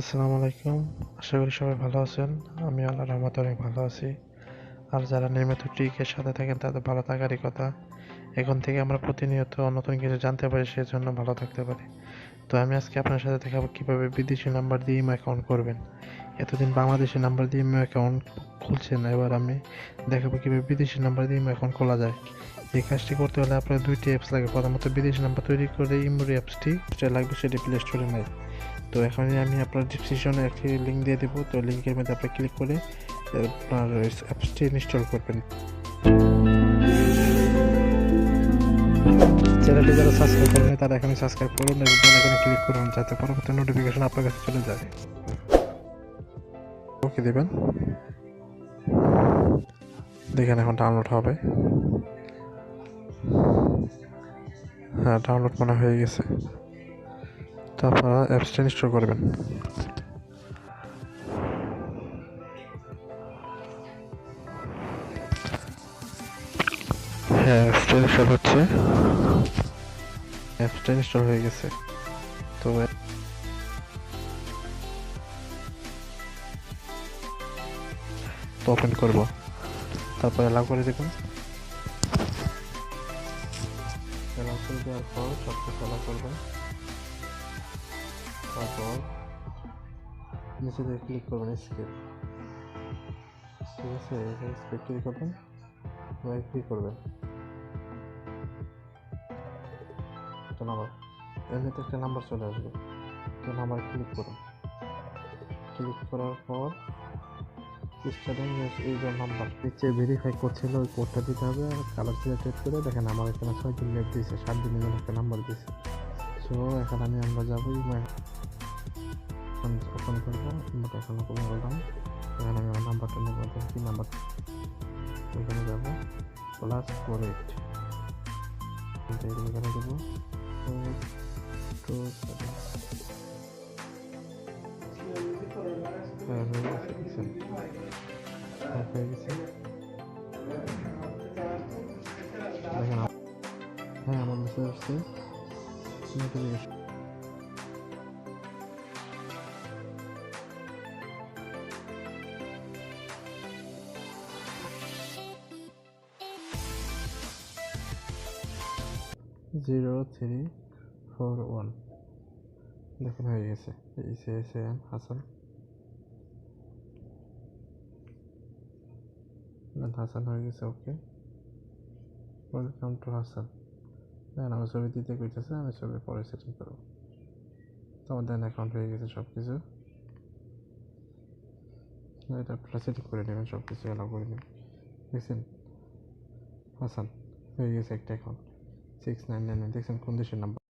আসসালামু আলাইকুম। আশা করি সবাই ভালো আছেন। আমি আল্লাহর রহমতে অনেক ভালো আছি। আর যারা নিয়মিত টিকের সাথে থাকেন, তাদের ভালো থাকারই কথা। এখন থেকে আমরা প্রতিনিয়ত নতুন কিছু জানতে পারি সেই জন্য ভালো থাকতে পারি। তো আমি আজকে আপনার সাথে দেখাবো কীভাবে বিদেশি নাম্বার দিয়ে ইমো অ্যাকাউন্ট করবেন। এতদিন বাংলাদেশি নাম্বার দিয়ে ইমো অ্যাকাউন্ট খুলছেন, এবার আমি দেখাবো কীভাবে বিদেশি নাম্বার দিয়ে ইমো অ্যাকাউন্ট খোলা যায়। এই কাজটি করতে হলে আপনার দুইটি অ্যাপস লাগে। প্রথমত বিদেশি নাম্বার তৈরি করে ইমোর অ্যাপসটি যেটা লাগবে সেটি প্লে স্টোরে নেয়। তো এখানে আমি আপনার ডিসক্রিপশনে একটি লিঙ্ক দিয়ে দেবো। তো লিঙ্কের মধ্যে আপনি ক্লিক করে আপনার অ্যাপসটি ইনস্টল করবেন। চ্যানেলটি যারা সাবস্ক্রাইব করেন তারা এখানে সাবস্ক্রাইব করুন এবং বেল আইকনে ক্লিক করুন, যাতে পরবর্তী নোটিফিকেশন আপনার কাছে চলে যায়। ওকে দেবেন। দেখেন এখন ডাউনলোড হবে। হ্যাঁ ডাউনলোড মনে হয়ে গেছে। তারপর অ্যাপসটা ইনস্টল করবেন। হ্যাঁ অ্যাপসটা ইনস্টল হচ্ছে। অ্যাপসটা ইনস্টল হয়ে গেছে। তো ওপেন করব। তারপর অ্যালাউ করে দেখুন। অ্যালাউ করে দেওয়ার পর সব কিছু অ্যালাউ করবেন। তারপর নিচে দিয়ে ক্লিক করবেন স্কেপ ঠিক আছে স্কেপ ক্লিক করবেন ক্লিক করবেন। একটা নাম্বার এমনিতে একটা নাম্বার চলে আসবে। তো নাম্বার ক্লিক করুন। ক্লিক করার পর স্টার্টিং যে নাম্বার নিচে ভেরিফাই করছিল, ওই কোডটা দিতে হবে কালার সিলেক্টেড করে দেখেন আমার এখানে ছয় দিন লেট দিয়েছে সাত দিনের জন্য একটা নাম্বার দিয়েছে। সো এখন আমি আমরা যাব ওপেন করব নাম্বারটা এখন ওপেন করলাম এখানে আমি আমার নাম্বারটা নেব দেখি কি নাম্বার এখানে যাব প্লাস ফোর এইট এখানে দেবো টু সেভেন হ্যাঁ হয়ে গেছে দেখছেন হ্যাঁ হয়ে গেছে দেখেন আপ- হ্যাঁ আমার মেসেজ আসছে notification zero three four one দেখুন হয়ে গেছে এই সে এসে হাসান হাসান হয়ে গেছে okay welcome to Hasan then আমি ছবি দিতে কইতেছে, আমি ছবি পরে সেটিং করব। তো আমার দেন অ্যাকাউন্ট হয়ে গেছে সব কিছু এটা আপনারা করে নেবেন সব কিছু অ্যালাউ করে নেবেন। দেখছেন? হাসান, হয়ে গেছে একটা অ্যাকাউন্ট সিক্স নাইন নাইন দেখছেন? কোন দেশের নাম্বার